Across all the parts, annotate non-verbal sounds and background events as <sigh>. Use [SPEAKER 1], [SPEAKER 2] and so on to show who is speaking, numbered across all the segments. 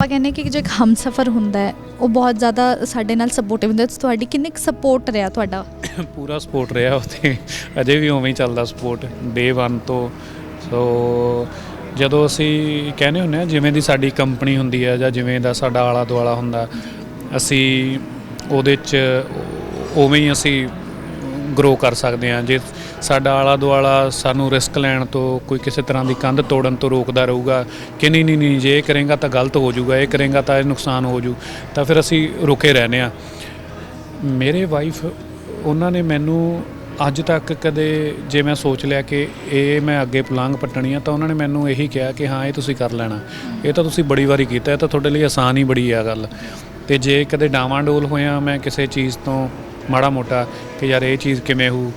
[SPEAKER 1] ਆਪਾਂ ਕਹਿੰਦੇ ਕਿ ਜੋ ਇੱਕ ਹਮਸਫਰ ਹੁੰਦਾ ਹੈ, ਉਹ ਬਹੁਤ ਜ਼ਿਆਦਾ ਸਾਡੇ ਨਾਲ ਸਪੋਰਟਿਵ ਹੁੰਦਾ ਹੈ। ਤੁਹਾਡੀ ਕਿੰਨੇ ਕੁ ਸਪੋਰਟ ਰਿਹਾ ਤੁਹਾਡਾ?
[SPEAKER 2] ਪੂਰਾ ਸਪੋਰਟ ਰਿਹਾ ਉੱਥੇ। ਅਜੇ ਵੀ ਉਵੇਂ ਹੀ ਚੱਲਦਾ ਸਪੋਰਟ ਡੇ 1 ਤੋਂ। ਸੋ ਜਦੋਂ ਅਸੀਂ ਕਹਿੰਦੇ ਹੁੰਦੇ ਆ ਜਿਵੇਂ ਦੀ ਸਾਡੀ ਕੰਪਨੀ ਹੁੰਦੀ ਹੈ ਜਾਂ ਜਿਵੇਂ ਦਾ ਸਾਡਾ ਆਲਾ ਦੁਆਲਾ ਹੁੰਦਾ, ਅਸੀਂ ਉਹਦੇ 'ਚ ਉਵੇਂ ਹੀ ਅਸੀਂ ਗਰੋ ਕਰ ਸਕਦੇ ਹਾਂ। ਜੇ ਸਾਡਾ ਆਲਾ ਦੁਆਲਾ ਸਾਨੂੰ ਰਿਸਕ ਲੈਣ ਤੋਂ ਕੋਈ ਕਿਸੇ ਤਰ੍ਹਾਂ ਦੀ ਕੰਧ ਤੋੜਨ ਤੋਂ ਰੋਕਦਾ ਰਹੂਗਾ ਕਿ ਨਹੀਂ ਨਹੀਂ ਨਹੀਂ, ਜੇ ਇਹ ਕਰੇਗਾ ਤਾਂ ਗਲਤ ਹੋ ਜਾਊਗਾ, ਇਹ ਕਰੇਗਾ ਤਾਂ ਇਹ ਨੁਕਸਾਨ ਹੋ ਜੂ ਤਾਂ ਫਿਰ ਅਸੀਂ ਰੁਕੇ ਰਹਨੇ ਆ ਮੇਰੇ ਵਾਈਫ ਉਹਨਾਂ ਨੇ ਮੈਨੂੰ ਅੱਜ ਤੱਕ ਕਦੇ ਜੇ ਮੈਂ ਸੋਚ ਲਿਆ ਕਿ ਇਹ ਮੈਂ ਅੱਗੇ ਪਲਾਂਗ ਪੱਟਣੀ ਆ ਤਾਂ ਉਹਨਾਂ ਨੇ ਮੈਨੂੰ ਇਹੀ ਕਿਹਾ ਕਿ ਹਾਂ, ਇਹ ਤੁਸੀਂ ਕਰ ਲੈਣਾ। ਇਹ ਤਾਂ ਤੁਸੀਂ ਬੜੀ ਵਾਰੀ ਕੀਤਾ, ਇਹ ਤਾਂ ਤੁਹਾਡੇ ਲਈ ਆਸਾਨ ਹੀ ਬੜੀ ਆ ਗੱਲ। ਤੇ ਜੇ ਕਦੇ ਡਾਵਾਂ ਡੋਲ ਹੋਇਆ, ਮੈਂ ਕਿਸੇ ਚੀਜ਼ ਤੋਂ ਮਾੜਾ ਮੋਟਾ ਕਿ ਯਾਰ ਇਹ ਚੀਜ਼ ਕਿਵੇਂ ਹੋਊ?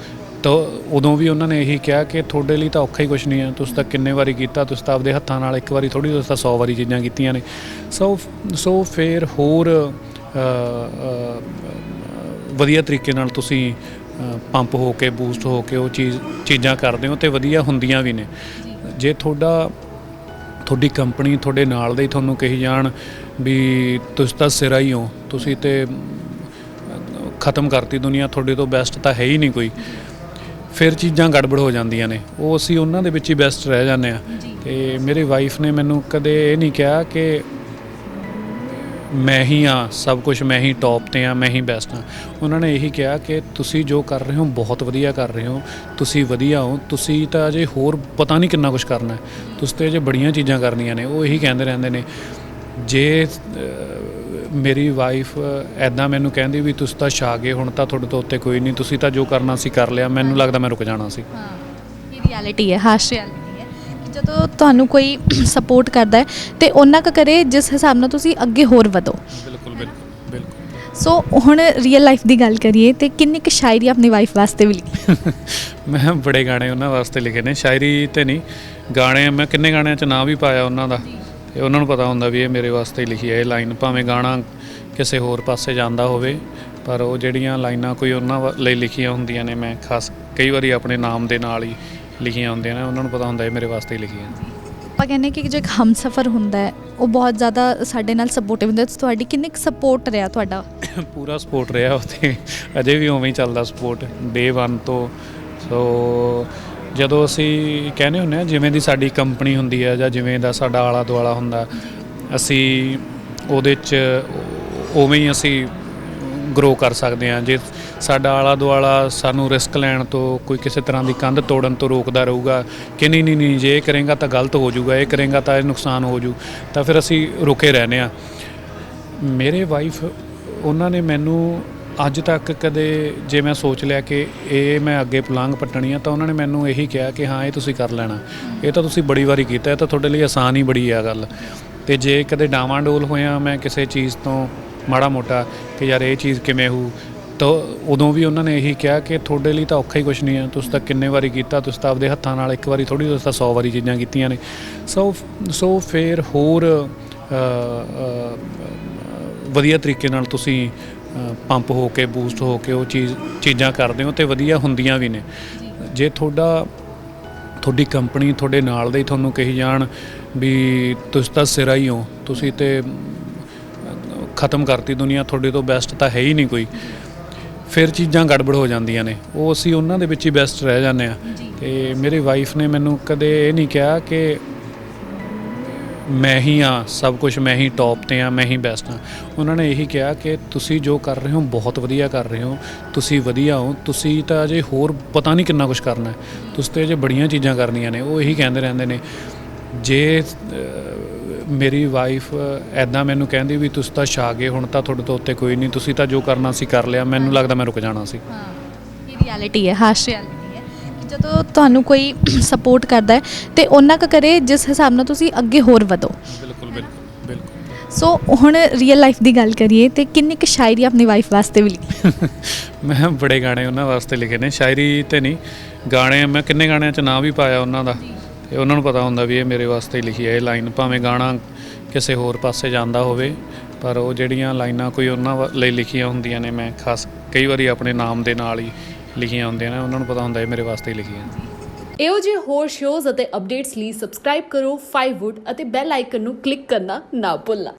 [SPEAKER 2] ਤਾਂ ਉਦੋਂ ਵੀ ਉਹਨਾਂ ਨੇ ਇਹੀ ਕਿਹਾ ਕਿ ਤੁਹਾਡੇ ਲਈ ਤਾਂ ਔਖਾ ਹੀ ਕੁਝ ਨਹੀਂ ਆ। ਤੁਸੀਂ ਤਾਂ ਕਿੰਨੇ ਵਾਰੀ ਕੀਤਾ, ਤੁਸੀਂ ਤਾਂ ਆਪਦੇ ਹੱਥਾਂ ਨਾਲ ਇੱਕ ਵਾਰੀ ਥੋੜੀ ਤੁਸੀਂ ਤਾਂ 100 ਵਾਰੀ ਚੀਜ਼ਾਂ ਕੀਤੀਆਂ ਨੇ। ਸੋ ਸੋ ਫਿਰ ਹੋਰ ਵਧੀਆ ਤਰੀਕੇ ਨਾਲ ਤੁਸੀਂ ਪੰਪ ਹੋ ਕੇ, ਬੂਸਟ ਹੋ ਕੇ ਉਹ ਚੀਜ਼, ਚੀਜ਼ਾਂ ਕਰਦੇ ਹੋ ਤੇ ਵਧੀਆ ਹੁੰਦੀਆਂ ਵੀ ਨੇ। ਜੇ ਤੁਹਾਡਾ, ਤੁਹਾਡੀ ਕੰਪਨੀ ਤੁਹਾਡੇ ਨਾਲ ਦੇ ਹੀ ਤੁਹਾਨੂੰ ਕਹੀ ਜਾਣ ਵੀ ਤੁਸੀਂ ਤਾਂ ਸਿਰਾ ਹੀ ਹੋ, ਤੁਸੀਂ ਤੇ ਖਤਮ ਕਰਤੀ ਦੁਨੀਆ ਤੁਹਾਡੇ ਤੋਂ ਬੈਸਟ ਤਾਂ ਹੈ ਹੀ ਨਹੀਂ ਕੋਈ। ਫਿਰ ਚੀਜ਼ਾਂ ਗੜਬੜ ਹੋ ਜਾਂਦੀਆਂ ਨੇ। ਉਹ ਅਸੀਂ ਉਹਨਾਂ ਦੇ ਵਿੱਚ ਹੀ ਬੈਸਟ ਰਹਿ ਜਾਂਦੇ ਆ ਤੇ ਮੇਰੀ ਵਾਈਫ ਨੇ ਮੈਨੂੰ ਕਦੇ ਇਹ ਨਹੀਂ ਕਿਹਾ ਕਿ ਮੈਂ ਹੀ ਆ ਸਭ ਕੁਝ ਮੈਂ ਹੀ ਟੌਪ ਤੇ ਆ ਮੈਂ ਹੀ ਬੈਸਟ ਆ ਉਹਨਾਂ ਨੇ ਇਹੀ ਕਿਹਾ ਕਿ ਤੁਸੀਂ ਜੋ ਕਰ ਰਹੇ ਹੋ ਬਹੁਤ ਵਧੀਆ ਕਰ ਰਹੇ ਹੋ। ਤੁਸੀਂ ਵਧੀਆ ਹੋ। ਤੁਸੀਂ ਤਾਂ ਅਜੇ ਹੋਰ ਪਤਾ ਨਹੀਂ ਕਿੰਨਾ ਕੁਝ ਕਰਨਾ ਹੈ। ਤੁਸੀਂ ਤੇ ਅਜੇ ਬੜੀਆਂ ਚੀਜ਼ਾਂ ਕਰਨੀਆਂ ਨੇ। ਉਹ ਇਹੀ ਕਹਿੰਦੇ ਰਹਿੰਦੇ ਨੇ। ਜੇ ਮੇਰੀ ਵਾਈਫ ਐਦਾਂ ਮੈਨੂੰ ਕਹਿੰਦੀ ਵੀ ਤੁਸੀਂ ਤਾਂ ਛਾ ਗਏ ਹੁਣ ਤਾਂ ਤੁਹਾਡੇ ਤੋਂ ਉੱਤੇ ਕੋਈ ਨਹੀਂ ਤੁਸੀਂ ਤਾਂ ਜੋ ਕਰਨਾ ਸੀ ਕਰ ਲਿਆ ਮੈਨੂੰ ਲੱਗਦਾ ਮੈਂ ਰੁਕ ਜਾਣਾ ਸੀ।
[SPEAKER 1] ਹਾਂ ਇਹ ਰਿਐਲਿਟੀ ਹੈ ਹਾਸ਼ ਰਿਐਲਿਟੀ ਹੈ ਕਿ ਜਦੋਂ ਤੁਹਾਨੂੰ ਕੋਈ ਸਪੋਰਟ ਕਰਦਾ ਹੈ ਤੇ ਉਹਨਾਂ ਕੁ ਕਰੇ ਜਿਸ ਹਿਸਾਬ ਨਾਲ ਤੁਸੀਂ ਅੱਗੇ ਹੋਰ ਵਧੋ।
[SPEAKER 2] ਬਿਲਕੁਲ ਬਿਲਕੁਲ ਬਿਲਕੁਲ।
[SPEAKER 1] ਸੋ ਹੁਣ ਰੀਅਲ ਲਾਈਫ ਦੀ ਗੱਲ ਕਰੀਏ ਤੇ ਕਿੰਨੀ ਕੁ ਸ਼ਾਇਰੀ ਆਪਣੀ ਵਾਈਫ ਵਾਸਤੇ ਵੀ ਲਿਖੀ?
[SPEAKER 2] ਮੈਂ ਬੜੇ ਗਾਣੇ ਉਹਨਾਂ ਵਾਸਤੇ ਲਿਖੇ ਨੇ ਸ਼ਾਇਰੀ ਤੇ ਨਹੀਂ ਗਾਣੇ ਮੈਂ ਕਿੰਨੇ ਗਾਣਿਆਂ 'ਚ ਨਾਂ ਵੀ ਪਾਇਆ ਉਹਨਾਂ ਦਾ। ਤੇ ਉਹਨਾਂ ਨੂੰ ਪਤਾ ਹੁੰਦਾ ਵੀ ਇਹ ਮੇਰੇ ਵਾਸਤੇ ਹੀ ਲਿਖੀ ਹੈ ਇਹ ਲਾਈਨ ਭਾਵੇਂ ਗਾਣਾ ਕਿਸੇ ਹੋਰ ਪਾਸੇ ਜਾਂਦਾ ਹੋਵੇ ਪਰ ਉਹ ਜਿਹੜੀਆਂ ਲਾਈਨਾਂ ਕੋਈ ਉਹਨਾਂ ਲਈ ਲਿਖੀਆਂ ਹੁੰਦੀਆਂ ਨੇ ਮੈਂ ਖਾਸ ਕਈ ਵਾਰੀ ਆਪਣੇ ਨਾਮ ਦੇ ਨਾਲ ਹੀ ਲਿਖੀਆਂ ਹੁੰਦੀਆਂ ਨੇ ਉਹਨਾਂ ਨੂੰ ਪਤਾ ਹੁੰਦਾ ਇਹ ਮੇਰੇ ਵਾਸਤੇ ਹੀ ਲਿਖੀਆਂ
[SPEAKER 1] ਆਪਾਂ ਕਹਿੰਦੇ ਕਿ ਜੋ ਇੱਕ ਹਮਸਫਰ ਹੁੰਦਾ ਹੈ ਉਹ ਬਹੁਤ ਜ਼ਿਆਦਾ ਸਾਡੇ ਨਾਲ ਸਪੋਰਟਿਵ ਹੁੰਦਾ ਹੈ। ਤੁਹਾਡੀ ਕਿੰਨੀ ਕੁ ਸਪੋਰਟ ਰਿਹਾ ਤੁਹਾਡਾ <coughs>
[SPEAKER 2] ਪੂਰਾ ਸਪੋਰਟ ਰਿਹਾ ਉੱਥੇ ਅਜੇ ਵੀ ਉਵੇਂ ਹੀ ਚੱਲਦਾ ਸਪੋਰਟ ਡੇ 1 ਤੋਂ ਸੋ ਜਦੋਂ ਅਸੀਂ ਕਹਿੰਦੇ ਹੁੰਦੇ ਆ ਜਿਵੇਂ ਦੀ ਸਾਡੀ ਕੰਪਨੀ ਹੁੰਦੀ ਹੈ ਜਾਂ ਜਿਵੇਂ ਦਾ ਸਾਡਾ ਆਲਾ ਦੁਆਲਾ ਹੁੰਦਾ, ਅਸੀਂ ਉਹਦੇ 'ਚ ਉਵੇਂ ਹੀ ਅਸੀਂ ਗਰੋ ਕਰ ਸਕਦੇ ਹਾਂ। ਜੇ ਸਾਡਾ ਆਲਾ ਦੁਆਲਾ ਸਾਨੂੰ ਰਿਸਕ ਲੈਣ ਤੋਂ ਕੋਈ ਕਿਸੇ ਤਰ੍ਹਾਂ ਦੀ ਕੰਧ ਤੋੜਨ ਤੋਂ ਰੋਕਦਾ ਰਹੂਗਾ ਕਿ ਨਹੀਂ ਨਹੀਂ ਨਹੀਂ, ਜੇ ਇਹ ਕਰੇਗਾ ਤਾਂ ਗਲਤ ਹੋ ਜਾਊਗਾ, ਇਹ ਕਰੇਗਾ ਤਾਂ ਇਹ ਨੁਕਸਾਨ ਹੋ ਜੂ ਤਾਂ ਫਿਰ ਅਸੀਂ ਰੁਕੇ ਰਹਨੇ ਆ ਮੇਰੇ ਵਾਈਫ ਉਹਨਾਂ ਨੇ ਮੈਨੂੰ ਅੱਜ ਤੱਕ ਕਦੇ ਜੇ ਮੈਂ ਸੋਚ ਲਿਆ ਕਿ ਇਹ ਮੈਂ ਅੱਗੇ ਪਲਾਂਗ ਪੱਟਣੀ ਆ, ਤਾਂ ਉਹਨਾਂ ਨੇ ਮੈਨੂੰ ਇਹੀ ਕਿਹਾ ਕਿ ਹਾਂ, ਇਹ ਤੁਸੀਂ ਕਰ ਲੈਣਾ। ਇਹ ਤਾਂ ਤੁਸੀਂ ਬੜੀ ਵਾਰੀ ਕੀਤਾ, ਇਹ ਤਾਂ ਤੁਹਾਡੇ ਲਈ ਆਸਾਨ ਹੀ ਬੜੀ ਆ ਗੱਲ। ਤੇ ਜੇ ਕਦੇ ਡਾਵਾਂ ਡੋਲ ਹੋਇਆ ਮੈਂ ਕਿਸੇ ਚੀਜ਼ ਤੋਂ ਮਾੜਾ ਮੋਟਾ ਕਿ ਯਾਰ ਇਹ ਚੀਜ਼ ਕਿਵੇਂ ਹੋਊ, ਤਾਂ ਉਦੋਂ ਵੀ ਉਹਨਾਂ ਨੇ ਇਹੀ ਕਿਹਾ ਕਿ ਤੁਹਾਡੇ ਲਈ ਤਾਂ ਔਖਾ ਹੀ ਕੁਝ ਨਹੀਂ ਆ। ਤੁਸੀਂ ਤਾਂ ਕਿੰਨੇ ਵਾਰੀ ਕੀਤਾ, ਤੁਸੀਂ ਤਾਂ ਆਪਦੇ ਹੱਥਾਂ ਨਾਲ ਇੱਕ ਵਾਰੀ ਥੋੜੀ ਤੁਸੀਂ ਤਾਂ 100 ਵਾਰੀ ਚੀਜ਼ਾਂ ਕੀਤੀਆਂ ਨੇ। ਸੋ ਸੋ ਫਿਰ ਹੋਰ ਵਧੀਆ ਤਰੀਕੇ ਨਾਲ ਤੁਸੀਂ ਪੰਪ ਹੋ ਕੇ ਬੂਸਟ ਹੋ ਕੇ ਉਹ ਚੀਜ਼ ਚੀਜ਼ਾਂ ਕਰਦੇ ਹੋ ਤੇ ਵਧੀਆ ਹੁੰਦੀਆਂ ਵੀ ਨੇ। ਜੇ ਤੁਹਾਡਾ ਤੁਹਾਡੀ ਕੰਪਨੀ ਤੁਹਾਡੇ ਨਾਲ ਦੇ ਹੀ ਤੁਹਾਨੂੰ ਕਹੀ ਜਾਣ ਵੀ ਤੁਸੀਂ ਤਾਂ ਸਿਰਾ ਹੀ ਹੋ ਤੁਸੀਂ ਤੇ ਖਤਮ ਕਰਤੀ ਦੁਨੀਆ ਤੁਹਾਡੇ ਤੋਂ ਬੈਸਟ ਤਾਂ ਹੈ ਹੀ ਨਹੀਂ ਕੋਈ। ਫਿਰ ਚੀਜ਼ਾਂ ਗੜਬੜ ਹੋ ਜਾਂਦੀਆਂ ਨੇ। ਉਹ ਅਸੀਂ ਉਹਨਾਂ ਦੇ ਵਿੱਚ ਹੀ ਬੈਸਟ ਰਹਿ ਜਾਂਦੇ ਆ ਤੇ ਮੇਰੀ ਵਾਈਫ ਨੇ ਮੈਨੂੰ ਕਦੇ ਇਹ ਨਹੀਂ ਕਿਹਾ ਕਿ ਮੈਂ ਹੀ ਆ ਸਭ ਕੁਝ ਮੈਂ ਹੀ ਟੌਪ ਤੇ ਆ ਮੈਂ ਹੀ ਬੈਸਟ ਆ ਉਹਨਾਂ ਨੇ ਇਹੀ ਕਿਹਾ ਕਿ ਤੁਸੀਂ ਜੋ ਕਰ ਰਹੇ ਹੋ, ਬਹੁਤ ਵਧੀਆ ਕਰ ਰਹੇ ਹੋ, ਤੁਸੀਂ ਵਧੀਆ ਹੋ, ਤੁਸੀਂ ਤਾਂ ਅਜੇ ਹੋਰ ਪਤਾ ਨਹੀਂ ਕਿੰਨਾ ਕੁਝ ਕਰਨਾ ਹੈ। ਤੁਸੀਂ ਤੇ ਅਜੇ ਬੜੀਆਂ ਚੀਜ਼ਾਂ ਕਰਨੀਆਂ ਨੇ, ਉਹ ਇਹੀ ਕਹਿੰਦੇ ਰਹਿੰਦੇ ਨੇ। ਜੇ ਮੇਰੀ ਵਾਈਫ ਐਦਾਂ ਮੈਨੂੰ ਕਹਿੰਦੀ ਵੀ ਤੁਸੀਂ ਤਾਂ ਛਾ ਗਏ ਹੁਣ ਤਾਂ ਤੁਹਾਡੇ ਤੋਂ ਉੱਤੇ ਕੋਈ ਨਹੀਂ, ਤੁਸੀਂ ਤਾਂ ਜੋ ਕਰਨਾ ਸੀ ਕਰ ਲਿਆ, ਮੈਨੂੰ ਲੱਗਦਾ ਮੈਂ ਰੁਕ ਜਾਣਾ ਸੀ।
[SPEAKER 1] ਹਾਂ, ਇਹ ਰਿਐਲਿਟੀ ਹੈ, ਹਾਸ਼ ਰਿਐਲਿਟੀ ਜਦੋਂ ਤੁਹਾਨੂੰ ਕੋਈ ਸਪੋਰਟ ਕਰਦਾ ਹੈ ਤੇ ਉਹਨਾਂ ਕੁ ਕਰੇ ਜਿਸ ਹਿਸਾਬ ਨਾਲ ਤੁਸੀਂ ਅੱਗੇ ਹੋਰ ਵਧੋ।
[SPEAKER 2] ਬਿਲਕੁਲ ਬਿਲਕੁਲ ਬਿਲਕੁਲ।
[SPEAKER 1] ਸੋ ਹੁਣ ਰੀਅਲ ਲਾਈਫ ਦੀ ਗੱਲ ਕਰੀਏ ਤੇ ਕਿੰਨੀ ਕੁ ਸ਼ਾਇਰੀ ਆਪਣੀ ਵਾਈਫ ਵਾਸਤੇ ਵੀ ਲਿਖੀ? <laughs>
[SPEAKER 2] ਮੈਂ ਬੜੇ ਗਾਣੇ ਉਹਨਾਂ ਵਾਸਤੇ ਲਿਖੇ ਨੇ ਸ਼ਾਇਰੀ ਤੇ ਨਹੀਂ। ਗਾਣੇ ਮੈਂ ਕਿੰਨੇ ਗਾਣਿਆਂ 'ਚ ਨਾਂ ਵੀ ਪਾਇਆ ਉਹਨਾਂ ਦਾ। ਤੇ ਉਹਨਾਂ ਨੂੰ ਪਤਾ ਹੁੰਦਾ ਵੀ ਇਹ ਮੇਰੇ ਵਾਸਤੇ ਹੀ ਲਿਖੀ ਹੈ ਇਹ ਲਾਈਨ। ਭਾਵੇਂ ਗਾਣਾ ਕਿਸੇ ਹੋਰ ਪਾਸੇ ਜਾਂਦਾ ਹੋਵੇ ਪਰ ਉਹ ਜਿਹੜੀਆਂ ਲਾਈਨਾਂ ਕੋਈ ਉਹਨਾਂ ਲਈ ਲਿਖੀਆਂ ਹੁੰਦੀਆਂ ਨੇ ਮੈਂ ਖਾਸ ਕਈ ਵਾਰੀ ਆਪਣੇ ਨਾਮ ਦੇ ਨਾਲ ਹੀ ਲਿਖੀਆਂ ਹੁੰਦੀਆਂ ਨੇ, ਉਹਨਾਂ ਨੂੰ ਪਤਾ ਹੁੰਦਾ ਇਹ ਮੇਰੇ ਵਾਸਤੇ ਹੀ ਲਿਖੀਆਂ
[SPEAKER 3] ਇਹੋ ਜਿਹੇ ਹੋਰ ਸ਼ੋਜ਼ ਅਤੇ ਅਪਡੇਟਸ ਲਈ ਸਬਸਕ੍ਰਾਈਬ ਕਰੋ 5wood ਅਤੇ ਬੈਲ ਆਈਕਨ ਨੂੰ ਕਲਿੱਕ ਕਰਨਾ ਨਾ ਭੁੱਲਣਾ।